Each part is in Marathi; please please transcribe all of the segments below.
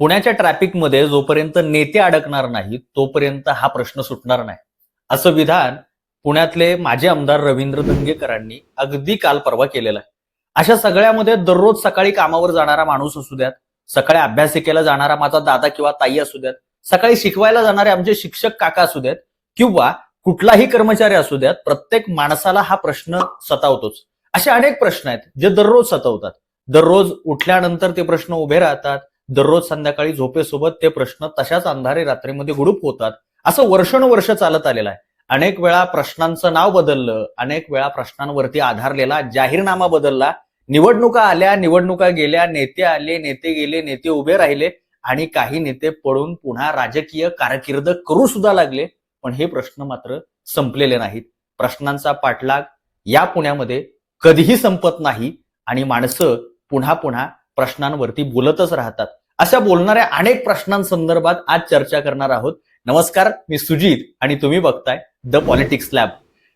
पुण्याच्या ट्रॅफिकमध्ये जोपर्यंत नेते अडकणार नाहीत तोपर्यंत हा प्रश्न सुटणार नाही. असं विधान पुण्यातले माजी आमदार रवींद्र दंगेकरांनी अगदी काल परवा केलेलं आहे. अशा सगळ्यामध्ये दररोज सकाळी कामावर जाणारा माणूस असू द्यात सकाळी अभ्यासिकेला जाणारा माझा दादा किंवा ताई असू द्यात सकाळी शिकवायला जाणारे आमचे शिक्षक काका असू द्यात किंवा कुठलाही कर्मचारी असू द्यात प्रत्येक माणसाला हा प्रश्न सतावतोच. असे अनेक प्रश्न आहेत जे दररोज सतावतात. दररोज उठल्यानंतर ते प्रश्न उभे राहतात दररोज संध्याकाळी झोपेसोबत ते प्रश्न तशाच अंधारे रात्रीमध्ये गुडूप होतात. असं वर्षानुवर्ष चालत आलेलं आहे. अनेक वेळा प्रश्नांचं नाव बदललं अनेक वेळा प्रश्नांवरती आधारलेला जाहीरनामा बदलला. निवडणुका आल्या निवडणुका गेल्या नेते आले नेते गेले नेते उभे राहिले आणि काही नेते पळून पुन्हा राजकीय कारकीर्द करू सुद्धा लागले. पण हे प्रश्न मात्र संपलेले नाहीत. प्रश्नांचा पाठलाग या पुण्यामध्ये कधीही संपत नाही आणि माणसं पुन्हा पुन्हा प्रश्नांवरती बोलतच राहतात. अशा बोलणाऱ्या अनेक प्रश्नांसंदर्भात आज चर्चा करणार आहोत. नमस्कार मी सुजित आणि तुम्ही बघताय द पॉलिटिक्स लॅब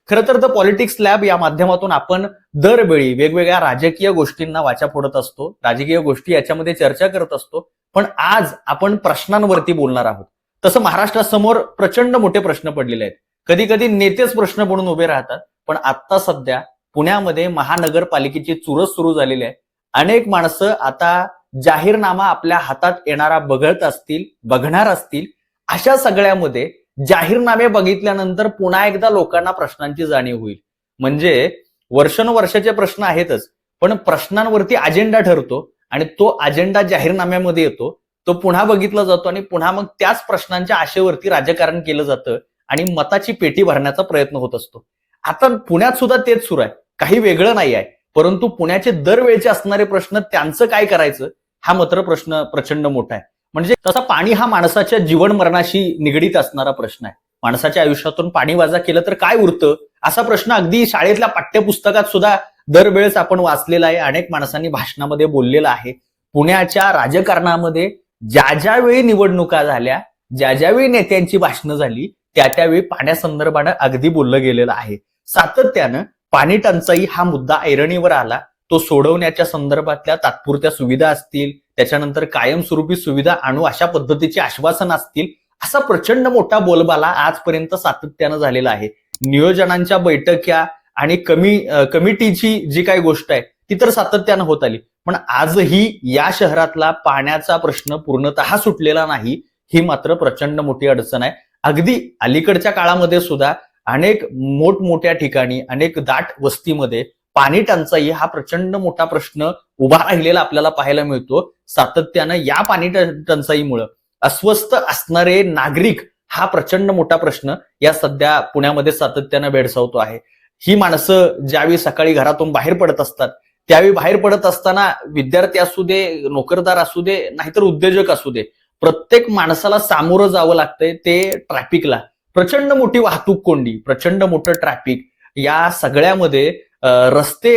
खरं तर द पॉलिटिक्स लॅब या माध्यमातून आपण दरवेळी वेगवेगळ्या राजकीय गोष्टींना वाचा फोडत असतो राजकीय गोष्टी याच्यामध्ये चर्चा करत असतो पण आज आपण प्रश्नांवरती बोलणार आहोत. तसं महाराष्ट्रासमोर प्रचंड मोठे प्रश्न पडलेले आहेत. कधी कधी नेतेच प्रश्न बनून उभे राहतात पण आता सध्या पुण्यामध्ये महानगरपालिकेची चुरस सुरू झालेली आहे. अनेक माणसं आता जाहीरनामा आपल्या हातात येणारा बघत असतील बघणार असतील अशा सगळ्यामध्ये जाहीरनामे बघितल्यानंतर पुन्हा एकदा लोकांना प्रश्नांची जाणीव होईल. म्हणजे वर्षानुवर्षाचे प्रश्न आहेतच पण प्रश्नांवरती अजेंडा ठरतो आणि तो अजेंडा जाहीरनाम्यामध्ये येतो तो पुन्हा बघितला जातो आणि पुन्हा मग त्याच प्रश्नांच्या आशेवरती राजकारण केलं जातं आणि मताची पेटी भरण्याचा प्रयत्न होत असतो. आता पुण्यात सुद्धा तेच सुरू आहे. काही वेगळं नाही आहे परंतु पुण्याचे दरवेळचे असणारे प्रश्न त्यांचं काय करायचं? हा मात्र प्रश्न प्रचंड मोठा आहे. म्हणजे तसा पाणी हा माणसाच्या जीवन मरणाशी निगडीत असणारा प्रश्न आहे. माणसाच्या आयुष्यातून पाणी वाजा केलं तर काय उरतं? असा प्रश्न अगदी शाळेतल्या पाठ्यपुस्तकात सुद्धा दरवेळेस आपण वाचलेला आहे. अनेक माणसांनी भाषणामध्ये बोललेला आहे. पुण्याच्या राजकारणामध्ये ज्या ज्या वेळी निवडणुका झाल्या ज्या ज्यावेळी नेत्यांची भाषणं झाली त्या त्यावेळी पाण्यासंदर्भानं अगदी बोललं गेलेलं आहे. सातत्यानं पाणी टंचाई हा मुद्दा ऐरणीवर आला. तो सोडवण्याच्या संदर्भातल्या तात्पुरत्या सुविधा असतील त्याच्यानंतर कायमस्वरूपी सुविधा आणू अशा पद्धतीचे आश्वासन असतील असा प्रचंड मोठा बोलबाला आजपर्यंत सातत्यानं झालेला आहे. नियोजनांच्या बैठक्या आणि कमी कमिटीची जी काही गोष्ट आहे ती तर सातत्यानं होत आली. पण आजही या शहरातला पाण्याचा प्रश्न पूर्णतः सुटलेला नाही ही मात्र प्रचंड मोठी अडचण आहे. अगदी अलीकडच्या काळामध्ये सुद्धा अनेक मोठमोठ्या ठिकाणी अनेक दाट वस्तीमध्ये पाणी टंचाई हा प्रचंड मोठा प्रश्न उभा राहिलेला आपल्याला पाहायला मिळतो. सातत्यानं या पाणी टंचाईमुळं अस्वस्थ असणारे नागरिक हा प्रचंड मोठा प्रश्न या सध्या पुण्यामध्ये सातत्यानं भेडसावतो आहे. ही माणसं ज्यावेळी सकाळी घरातून बाहेर पडत असतात त्यावेळी बाहेर पडत असताना विद्यार्थी असू दे नोकरदार असू दे नाहीतर उद्योजक असू दे प्रत्येक माणसाला सामोरं जावं लागतंय ते ट्रॅफिकला प्रचंड मोठी वाहतूक कोंडी प्रचंड मोठं ट्रॅफिक या सगळ्यामध्ये रस्ते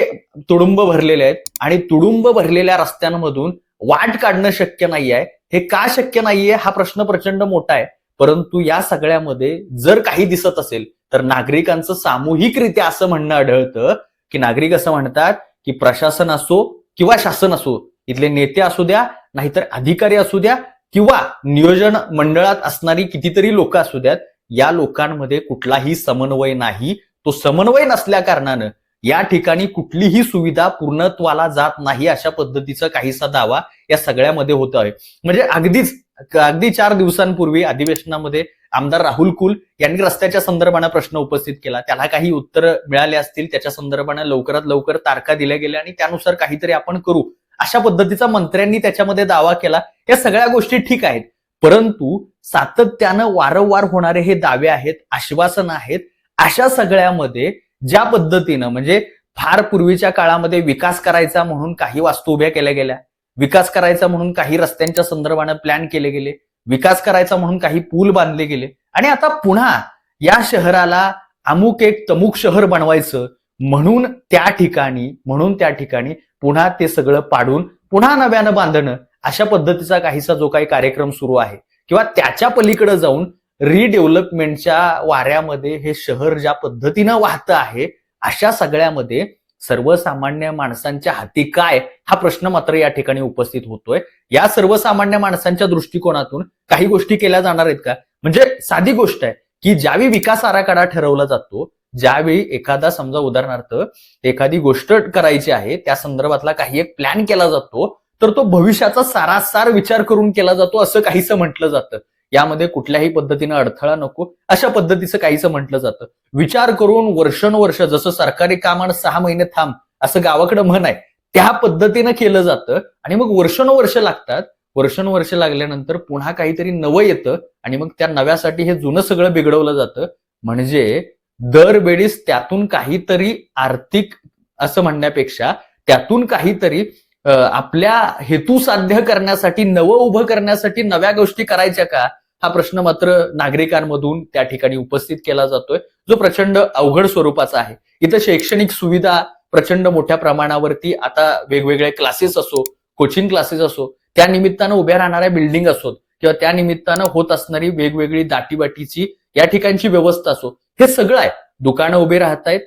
तुडुंब भरलेले आहेत आणि तुडुंब भरलेल्या रस्त्यांमधून वाट काढणं शक्य नाही आहे हे का शक्य नाहीये? हा प्रश्न प्रचंड मोठा आहे. परंतु या सगळ्यामध्ये जर काही दिसत असेल तर नागरिकांचं सामूहिकरित्या असं म्हणणं आढळतं की नागरिक असं म्हणतात की प्रशासन असो किंवा शासन असो इथले नेते असू द्या नाहीतर अधिकारी असू द्या किंवा नियोजन मंडळात असणारी कितीतरी लोक असू द्यात या लोकांमध्ये कुठलाही समन्वय नाही. तो समन्वय नसल्या कारणानं या ठिकाणी कुठलीही सुविधा पूर्णत्वाला जात नाही अशा पद्धतीचा काहीसा दावा या सगळ्यामध्ये होत आहे. म्हणजे अगदीच अगदी चार दिवसांपूर्वी अधिवेशनामध्ये आमदार राहुल कुल यांनी रस्त्याच्या संदर्भानं प्रश्न उपस्थित केला. त्याला काही उत्तर मिळाले असतील त्याच्या संदर्भानं लवकरात लवकर तारखा दिल्या गेल्या आणि त्यानुसार काहीतरी आपण करू. अशा पद्धतीचा मंत्र्यांनी त्याच्यामध्ये दावा केला. या सगळ्या गोष्टी ठीक आहेत. परंतु सातत्यानं वारंवार होणारे हे दावे आहेत आश्वासन आहेत अशा सगळ्यामध्ये ज्या पद्धतीनं म्हणजे फार पूर्वीच्या काळामध्ये विकास करायचा म्हणून काही वास्तू उभ्या केल्या गेल्या विकास करायचा म्हणून काही रस्त्यांच्या संदर्भानं प्लॅन केले गेले विकास करायचा म्हणून काही पूल बांधले गेले. आणि आता पुन्हा या शहराला अमुक एक तमुक शहर बनवायचं म्हणून त्या ठिकाणी म्हणून त्या ठिकाणी पुन्हा ते सगळं पाडून पुन्हा नव्यानं बांधणं अशा पद्धतीचा काहीसा जो काही कार्यक्रम सुरू आहे. किंवा त्याच्या पलीकडे जाऊन रिडेव्हलपमेंटच्या वाऱ्यामध्ये हे शहर ज्या पद्धतीनं वाहतं आहे अशा सगळ्यामध्ये सर्वसामान्य माणसांच्या हाती काय हा प्रश्न मात्र या ठिकाणी उपस्थित होतोय. या सर्वसामान्य माणसांच्या दृष्टिकोनातून काही गोष्टी केल्या जाणार आहेत का? म्हणजे साधी गोष्ट आहे की ज्यावेळी विकास आराखडा ठरवला जातो ज्यावेळी एखादा समजा उदाहरणार्थ एखादी गोष्ट करायची आहे त्या संदर्भातला काही एक प्लॅन केला जातो तर तो भविष्याचा सारासार विचार करून केला जातो असं काहीसं म्हटलं जातं. यामध्ये कुठल्याही पद्धतीनं अडथळा नको. अशा पद्धतीचं काहीसं म्हटलं जातं. विचार करून वर्षानुवर्ष जसं सरकारी कामान सहा महिने थांब असं गावाकडे म्हण आहे. त्या पद्धतीनं केलं जातं आणि मग वर्षानुवर्ष लागतात. वर्षानुवर्ष लागल्यानंतर पुन्हा काहीतरी नवं येतं आणि मग त्या नव्यासाठी हे जुनं सगळं बिघडवलं जातं. म्हणजे दरवेळीस त्यातून काहीतरी आर्थिक असं म्हणण्यापेक्षा त्यातून काहीतरी आपल्या हेतू साध्य करण्यासाठी नवं उभं करण्यासाठी नव्या गोष्टी करायच्या का? हा प्रश्न मात्र नागरिकांमधून त्या ठिकाणी उपस्थित केला जातोय. जो प्रचंड अवघड स्वरूपाचा आहे. इथं शैक्षणिक सुविधा प्रचंड मोठ्या प्रमाणावरती आता वेगवेगळे क्लासेस असो कोचिंग क्लासेस असो त्या निमित्तानं उभ्या राहणाऱ्या बिल्डिंग असोत किंवा त्या निमित्तानं होत असणारी वेगवेगळी दाटीबाटीची या ठिकाणची व्यवस्था असो हे सगळं आहे. दुकानं उभी राहत आहेत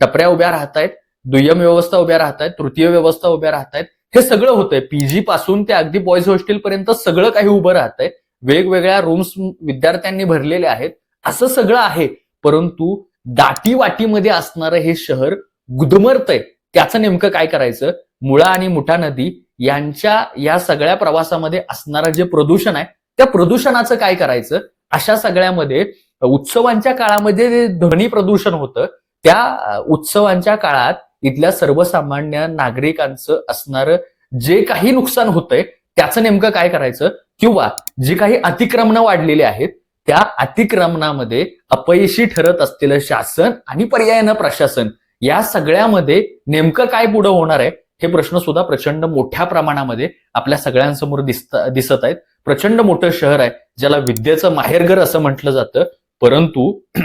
टपऱ्या उभ्या राहत आहेत दुय्यम व्यवस्था उभ्या राहतायत तृतीय व्यवस्था उभ्या राहतायत हे सगळं होतंय. पीजी पासून ते अगदी बॉईज हॉस्टेल पर्यंत सगळं काही उभं राहतंय. वेगवेगळ्या रूम्स विद्यार्थ्यांनी भरलेले आहेत. असं सगळं आहे. परंतु दाटी वाटीमध्ये असणारं हे शहर गुदमरतंय. त्याचं नेमकं काय करायचं? मुळा आणि मुठा नदी यांच्या या सगळ्या प्रवासामध्ये असणारं जे प्रदूषण आहे त्या प्रदूषणाचं काय करायचं? अशा सगळ्यामध्ये उत्सवांच्या काळामध्ये जे ध्वनी प्रदूषण होतं त्या उत्सवांच्या काळात इथल्या सर्वसामान्य नागरिकांचं असणारं जे काही नुकसान होतंय त्याचं नेमकं काय करायचं? किंवा जी काही अतिक्रमणं वाढलेली आहेत त्या अतिक्रमणामध्ये अपयशी ठरत असलेलं शासन आणि पर्यायानं प्रशासन या सगळ्यामध्ये नेमकं काय पुढं होणार आहे? हे प्रश्न सुद्धा प्रचंड मोठ्या प्रमाणामध्ये आपल्या सगळ्यांसमोर दिसत दिसत आहेत. प्रचंड मोठं शहर आहे ज्याला विद्येचं माहेरघर असं म्हटलं जातं. परंतु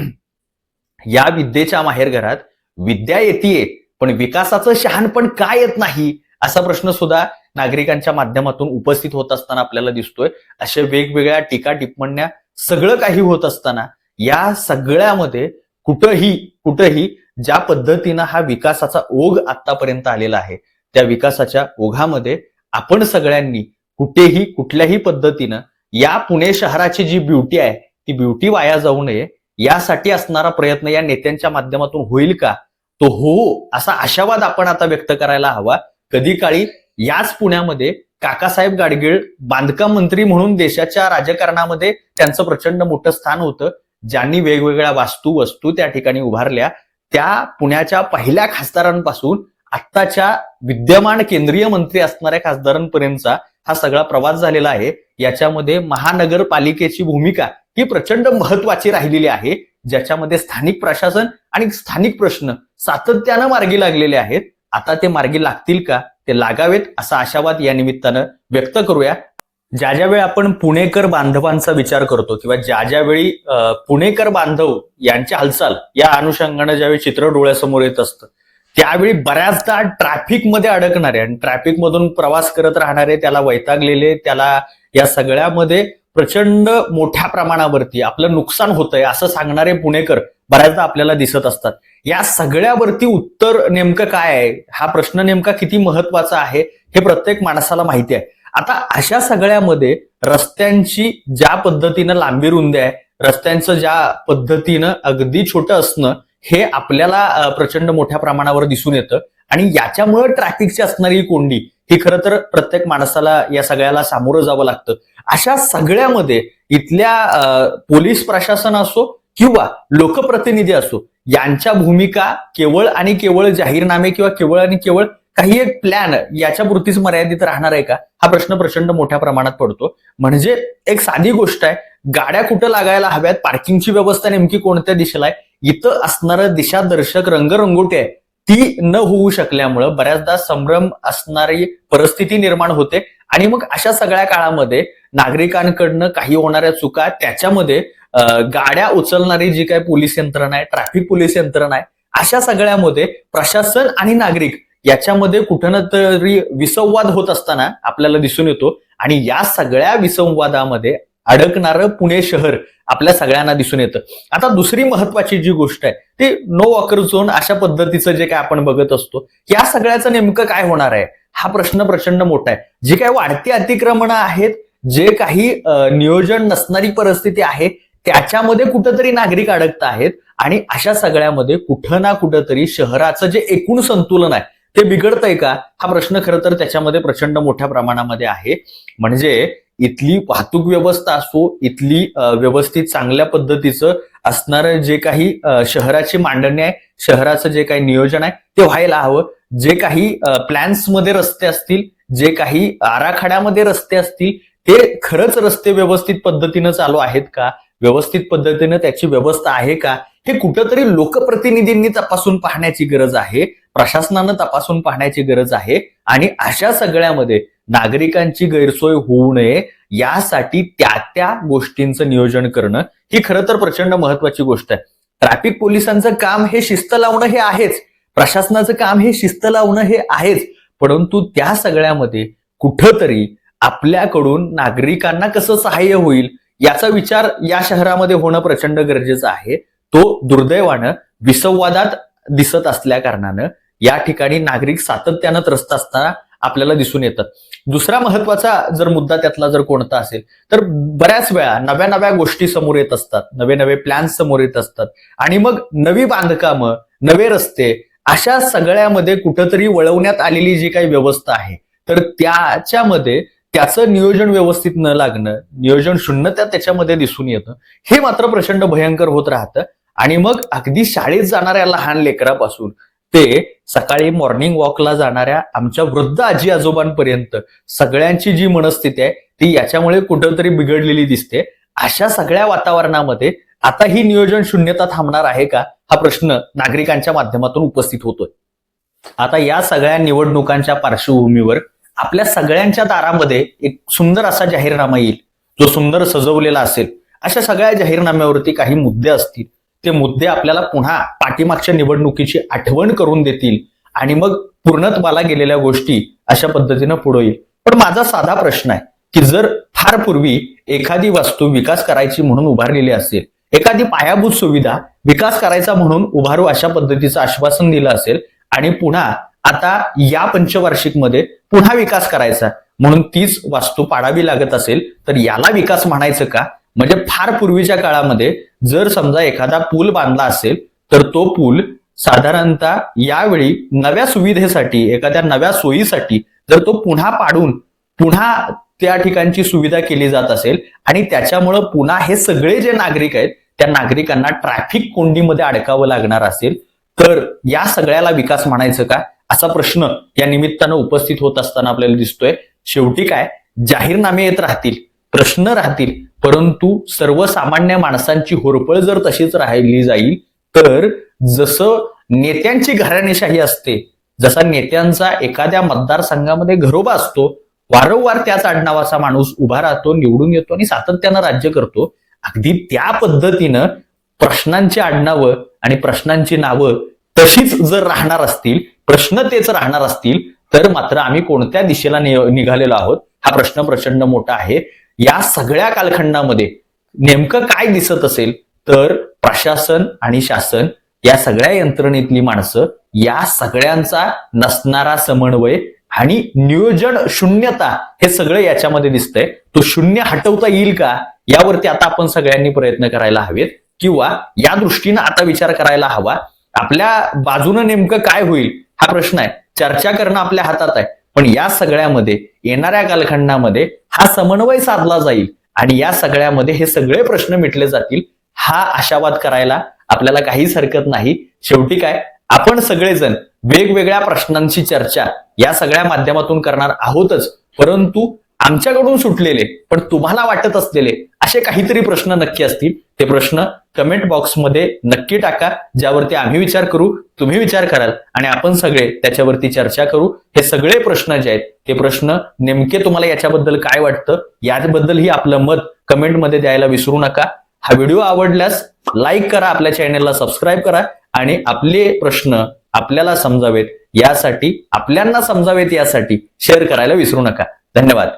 या विद्येच्या माहेरघरात विद्या येते पण विकासाचं शहाणपण का येत नाही? असा प्रश्न सुद्धा नागरिकांच्या माध्यमातून उपस्थित होत असताना आपल्याला दिसतोय. अशा वेगवेगळ्या टीका टिप्पण्या सगळं काही होत असताना या सगळ्यामध्ये कुठंही कुठंही ज्या पद्धतीनं हा विकासाचा ओघ आतापर्यंत आलेला आहे त्या विकासाच्या ओघामध्ये आपण सगळ्यांनी कुठेही कुठल्याही पद्धतीनं या पुणे शहराची जी ब्युटी आहे ती ब्युटी वाया जाऊ नये. यासाठी असणारा प्रयत्न या नेत्यांच्या माध्यमातून होईल का? तो हो असा आशावाद आपण आता व्यक्त करायला हवा. कधी काळी याच पुण्यामध्ये काकासाहेब गाडगीळ बांधकाम मंत्री म्हणून देशाच्या राजकारणामध्ये त्यांचं प्रचंड मोठं स्थान होतं. ज्यांनी वेगवेगळ्या वास्तू वस्तू त्या ठिकाणी उभारल्या. त्या पुण्याच्या पहिल्या खासदारांपासून आत्ताच्या विद्यमान केंद्रीय मंत्री असणाऱ्या खासदारांपर्यंतचा हा सगळा प्रवास झालेला आहे. याच्यामध्ये महानगरपालिकेची भूमिका ही प्रचंड महत्वाची राहिलेली आहे. ज्याच्यामध्ये स्थानिक प्रशासन आणि स्थानिक प्रश्न सातत्यानं मार्गी लागलेले आहेत. आता ते मार्गी लागतील का? ते लागावेत असा आशावाद या निमित्तानं व्यक्त करूया. ज्या ज्या वेळी आपण पुणेकर बांधवांचा विचार करतो किंवा ज्या ज्या वेळी पुणेकर बांधव यांची हालचाल या अनुषंगानं ज्यावेळी चित्र डोळ्यासमोर येत असतं त्यावेळी बऱ्याचदा ट्रॅफिकमध्ये अडकणारे आणि ट्रॅफिकमधून प्रवास करत राहणारे त्याला वैतागलेले त्याला या सगळ्यामध्ये प्रचंड मोठ्या प्रमाणावरती आपलं नुकसान होतंय असं सांगणारे पुणेकर बऱ्याचदा आपल्याला दिसत असतात. या सगळ्यावरती उत्तर नेमकं काय आहे? हा प्रश्न नेमका किती महत्त्वाचा आहे? हे प्रत्येक माणसाला माहिती आहे. आता अशा सगळ्यामध्ये रस्त्यांची ज्या पद्धतीनं लांबी रुंदी आहे रस्त्यांचं ज्या पद्धतीनं अगदी छोटं असणं हे आपल्याला प्रचंड मोठ्या प्रमाणावर दिसून येतं. आणि याच्यामुळे ट्रॅफिकची असणारी कोंडी ही खरं तर प्रत्येक माणसाला या सगळ्याला सामोरं जावं लागतं. अशा सगळ्यामध्ये इथल्या पोलीस प्रशासन असो किंवा लोकप्रतिनिधी असो यांच्या भूमिका केवळ आणि केवळ जाहीरनामे किंवा केवळ आणि केवळ काही एक प्लॅन याच्या पुरतीच मर्यादित राहणार आहे का? हा प्रश्न प्रचंड मोठ्या प्रमाणात पडतो. म्हणजे एक साधी गोष्ट आहे गाड्या कुठं लागायला हव्यात? पार्किंगची व्यवस्था नेमकी कोणत्या दिशेला आहे? इथं असणारं दिशादर्शक रंगरंगोटी आहे. ती न होऊ शकल्यामुळं बऱ्याचदा संभ्रम असणारी परिस्थिती निर्माण होते. आणि मग अशा सगळ्या काळामध्ये नागरिकांकडनं काही होणाऱ्या चुका त्याच्यामध्ये गाड्या उचलणारी जी काही पोलीस यंत्रणा आहे ट्रॅफिक पोलीस यंत्रणा आहे अशा सगळ्यामध्ये प्रशासन आणि नागरिक याच्यामध्ये कुठं ना तरी विसंवाद होत असताना आपल्याला दिसून येतो. आणि या सगळ्या विसंवादामध्ये अडकणारं पुणे शहर आपल्या सगळ्यांना दिसून येतं. आता दुसरी महत्वाची जी गोष्ट आहे ती नो वॉकर झोन अशा पद्धतीचं जे काय आपण बघत असतो या सगळ्याचं नेमकं काय होणार आहे? हा प्रश्न प्रचंड मोठा आहे. जी काही वाढती अतिक्रमणं आहेत जे काही नियोजन नसणारी परिस्थिती आहे त्याच्यामध्ये कुठंतरी नागरिक अडकत आहेत आणि अशा सगळ्यामध्ये कुठं ना कुठंतरी शहराचं जे एकूण संतुलन आहे ते बिघडतंय का? हा प्रश्न खरं तर त्याच्यामध्ये प्रचंड मोठ्या प्रमाणामध्ये आहे. म्हणजे इथली वाहतूक व्यवस्था असो इथली व्यवस्थित चांगल्या पद्धतीचं असणारं जे काही शहराची मांडणी आहे शहराचं जे काही नियोजन आहे ते व्हायला हवं. जे काही प्लॅन्समध्ये रस्ते असतील जे काही आराखड्यामध्ये रस्ते असतील ते खरंच रस्ते व्यवस्थित पद्धतीनं चालू आहेत का? व्यवस्थित पद्धतीनं त्याची व्यवस्था आहे का? हे कुठंतरी लोकप्रतिनिधींनी तपासून पाहण्याची गरज आहे प्रशासनानं तपासून पाहण्याची गरज आहे आणि अशा सगळ्यामध्ये नागरिकांची गैरसोय होऊ नये यासाठी त्या त्या गोष्टींचं नियोजन करणं ही खरं तर प्रचंड महत्वाची गोष्ट आहे. ट्रॅफिक पोलिसांचं काम हे शिस्त लावणं हे आहेच. प्रशासनाचं काम हे शिस्त लावणं हे आहेच. परंतु त्या सगळ्यामध्ये कुठंतरी आपल्याकडून नागरिकांना कसं सहाय्य होईल याचा विचार या शहरामध्ये होणं प्रचंड गरजेचं आहे. तो दुर्दैवानं विसंवादात दिसत असल्या कारणानं या ठिकाणी नागरिक सातत्यानं त्रस्त असताना आपल्याला दिसून येतात दुसरा महत्त्वाचा जर मुद्दा त्यातला जर कोणता असेल तर बऱ्याच वेळा नव्या नव्या गोष्टी समोर येत असतात नवे नवे प्लॅन्स समोर येत असतात. आणि मग नवी बांधकामं नवे रस्ते अशा सगळ्यामध्ये कुठंतरी वळवण्यात आलेली जी काही व्यवस्था आहे तर त्याच्यामध्ये त्याचं नियोजन व्यवस्थित न लागणं नियोजन शून्यता त्याच्यामध्ये दिसून येतं हे मात्र प्रचंड भयंकर होत राहतं. आणि मग अगदी शाळेत जाणाऱ्या लहान लेकरापासून ते सकाळी मॉर्निंग वॉकला जाणाऱ्या आमच्या वृद्ध आजी आजोबांपर्यंत सगळ्यांची जी मनस्थिती आहे ती याच्यामुळे कुठंतरी बिघडलेली दिसते. अशा सगळ्या वातावरणामध्ये आता ही नियोजन शून्यता थांबणार आहे का? हा प्रश्न नागरिकांच्या माध्यमातून उपस्थित होतोय. आता या सगळ्या निवडणुकांच्या पार्श्वभूमीवर आपल्या सगळ्यांच्या दारामध्ये एक सुंदर असा जाहीरनामा येईल. जो सुंदर सजवलेला असेल. अशा सगळ्या जाहीरनाम्यावरती काही मुद्दे असतील ते मुद्दे आपल्याला पुन्हा पाठीमागच्या निवडणुकीची आठवण करून देतील. आणि मग पूर्णत्वाला गेलेल्या गोष्टी अशा पद्धतीनं पुढे येईल. पण माझा साधा प्रश्न आहे की जर फार पूर्वी एखादी वस्तू विकास करायची म्हणून उभारलेली असेल एखादी पायाभूत सुविधा विकास करायचा म्हणून उभारू अशा पद्धतीचं आश्वासन दिलं असेल आणि पुन्हा आता या पंचवार्षिकमध्ये पुन्हा विकास करायचा म्हणून तीच वास्तू पाडावी लागत असेल तर याला विकास म्हणायचं का? म्हणजे फार पूर्वीच्या काळामध्ये जर समजा एखादा पूल बांधला असेल तर तो पूल साधारणतः यावेळी नव्या सुविधेसाठी एखाद्या नव्या सोयीसाठी जर तो पुन्हा पाडून पुन्हा त्या ठिकाणची सुविधा केली जात असेल आणि त्याच्यामुळं पुन्हा हे सगळे जे नागरिक आहेत त्या नागरिकांना ट्रॅफिक कोंडीमध्ये अडकावं लागणार असेल तर या सगळ्याला विकास म्हणायचं का? असा प्रश्न या निमित्तानं उपस्थित होत असताना आपल्याला दिसतोय. शेवटी काय? जाहीरनामे येत राहतील प्रश्न राहतील. परंतु सर्वसामान्य माणसांची होरपळ जर तशीच राहिली जाईल तर जसं नेत्यांची घराणेशाही असते जसा नेत्यांचा एखाद्या मतदारसंघामध्ये घरोबा असतो वारंवार त्याच आडनावाचा माणूस उभा राहतो निवडून येतो आणि सातत्यानं राज्य करतो अगदी त्या पद्धतीनं प्रश्नांची आडनावं आणि प्रश्नांची नावं तशीच जर राहणार असतील प्रश्न तेच राहणार असतील तर मात्र आम्ही कोणत्या दिशेला निघालेलो आहोत? हा प्रश्न प्रचंड मोठा आहे. या सगळ्या कालखंडामध्ये नेमकं काय दिसत असेल तर प्रशासन आणि शासन या सगळ्या यंत्रणेतली माणसं या सगळ्यांचा नसणारा समन्वय आणि नियोजन शून्यता हे सगळं याच्यामध्ये दिसतंय. तो शून्य हटवता येईल का यावरती आता आपण सगळ्यांनी प्रयत्न करायला हवेत. किंवा या दृष्टीनं आता विचार करायला हवा. आपल्या बाजूनं नेमकं काय होईल हा प्रश्न आहे. चर्चा करणं आपल्या हातात आहे. पण या सगळ्यामध्ये येणाऱ्या कालखंडामध्ये हा समन्वय साधला जाईल आणि या सगळ्यामध्ये हे सगळे प्रश्न मिटले जातील हा आशावाद करायला आपल्याला काहीच हरकत नाही. शेवटी काय? आपण सगळेजण वेगवेगळ्या प्रश्नांची चर्चा या सगळ्या माध्यमातून करणार आहोतच. परंतु आमच्याकडून सुटलेले पण तुम्हाला वाटत असलेले असे काहीतरी प्रश्न नक्की असतील. ते प्रश्न कमेंट बॉक्समध्ये नक्की टाका ज्यावरती आम्ही विचार करू तुम्ही विचार कराल आणि आपण सगळे त्याच्यावरती चर्चा करू. हे सगळे प्रश्न जे आहेत ते प्रश्न नेमके तुम्हाला याच्याबद्दल काय वाटतं याबद्दलही आपलं मत कमेंटमध्ये द्यायला विसरू नका. हा व्हिडिओ आवडल्यास लाईक करा आपल्या चॅनेलला सबस्क्राईब करा आणि आपले प्रश्न आपल्याला समजावेत यासाठी आपल्यांना समजावेत यासाठी शेअर करायला विसरू नका. धन्यवाद.